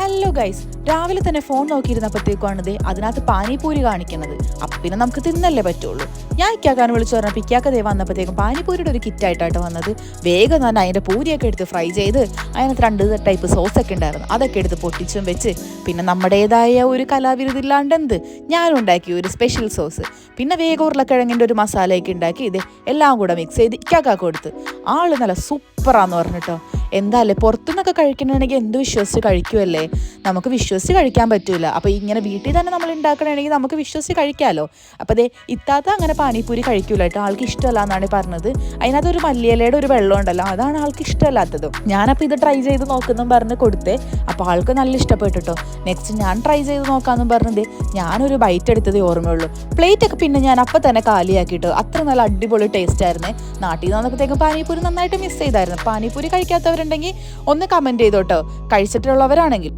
Hello guys രാവിലെ തന്നെ phone നോക്കിയിരുന്നപ്പോഴത്തേക്കാണ് ദേ അതിനകത്ത് പാനിപൂരി കാണിക്കുന്നത്. അപ്പം പിന്നെ നമുക്ക് തിന്നല്ലേ പറ്റുള്ളൂ. ഞാൻ ഇക്കാക്കാൻ വിളിച്ചു പറഞ്ഞപ്പോൾ ഇക്കാക്ക ദേ വന്നപ്പോഴത്തേക്കും പാനിപൂരിയുടെ ഒരു കിറ്റായിട്ടാണ് വന്നത്. വേഗം തന്നെ അതിന്റെ പൂരിയൊക്കെ എടുത്ത് ഫ്രൈ ചെയ്ത് അതിനകത്ത് രണ്ട് ടൈപ്പ് സോസൊക്കെ ഉണ്ടായിരുന്നു. അതൊക്കെ എടുത്ത് പൊട്ടിച്ചും വെച്ച് പിന്നെ നമ്മുടേതായ ഒരു കലാവിരുതില്ലാണ്ട് എന്ത്? ഞാനുണ്ടാക്കി ഒരു സ്പെഷ്യൽ സോസ് പിന്നെ വേഗം ഉരുളക്കിഴങ്ങിന്റെ ഒരു മസാലയൊക്കെ ഉണ്ടാക്കി ഇത് എല്ലാം കൂടെ മിക്സ് ചെയ്ത് ഇക്കാക്കാക്ക് കൊടുത്ത്. ആൾ നല്ല സൂപ്പറാന്ന് പറഞ്ഞിട്ടോ എന്താല്ലേ? പുറത്തുനിന്നൊക്കെ കഴിക്കണമെങ്കിൽ എന്ത് വിശ്വസിച്ച് കഴിക്കുമല്ലേ നമുക്ക് വിശ്വസിച്ച് കഴിക്കാൻ പറ്റില്ല അപ്പോൾ ഇങ്ങനെ വീട്ടിൽ തന്നെ നമ്മൾ ഉണ്ടാക്കണമെങ്കിൽ നമുക്ക് വിശ്വസിച്ച് കഴിക്കാമല്ലോ അപ്പോൾ ദേ ഇത്താത്ത അങ്ങനെ പാനിപ്പൂരി കഴിക്കൂല കേട്ടോ. ആൾക്ക് ഇഷ്ടമല്ല എന്നാണ് പറഞ്ഞത്. അതിനകത്ത് ഒരു മല്ലിയിലയുടെ ഒരു വെള്ളം ഉണ്ടല്ലോ അതാണ് ആൾക്ക് ഇഷ്ടമല്ലാത്തത്. ഞാനപ്പോൾ ഇത് ട്രൈ ചെയ്ത് നോക്കുന്നു പറഞ്ഞ് കൊടുത്തേ. അപ്പോൾ ആൾക്ക് നല്ല ഇഷ്ടപ്പെട്ടു കേട്ടോ. നെക്സ്റ്റ് ഞാൻ ട്രൈ ചെയ്ത് നോക്കാമെന്നും പറഞ്ഞത് ഞാനൊരു ബൈറ്റ് എടുത്തതേ ഓർമ്മയുള്ളൂ. പ്ലേറ്റ് ഒക്കെ പിന്നെ ഞാൻ അപ്പം തന്നെ കാലിയാക്കിയിട്ട് അത്ര നല്ല അടിപൊളി ടേസ്റ്റ് ആയിരുന്നേ. നാട്ടിൽ നിന്ന് വന്നപ്പോഴത്തേക്കും പാനിപ്പൂരി നന്നായിട്ട് മിസ് ചെയ്തായിരുന്നു. പാനിപ്പൂരി കഴിക്കാത്തവരുണ്ടെങ്കിൽ ഒന്ന് കമന്റ് ചെയ്തോട്ടോ. കഴിച്ചിട്ടുള്ളവരാണെങ്കിൽ.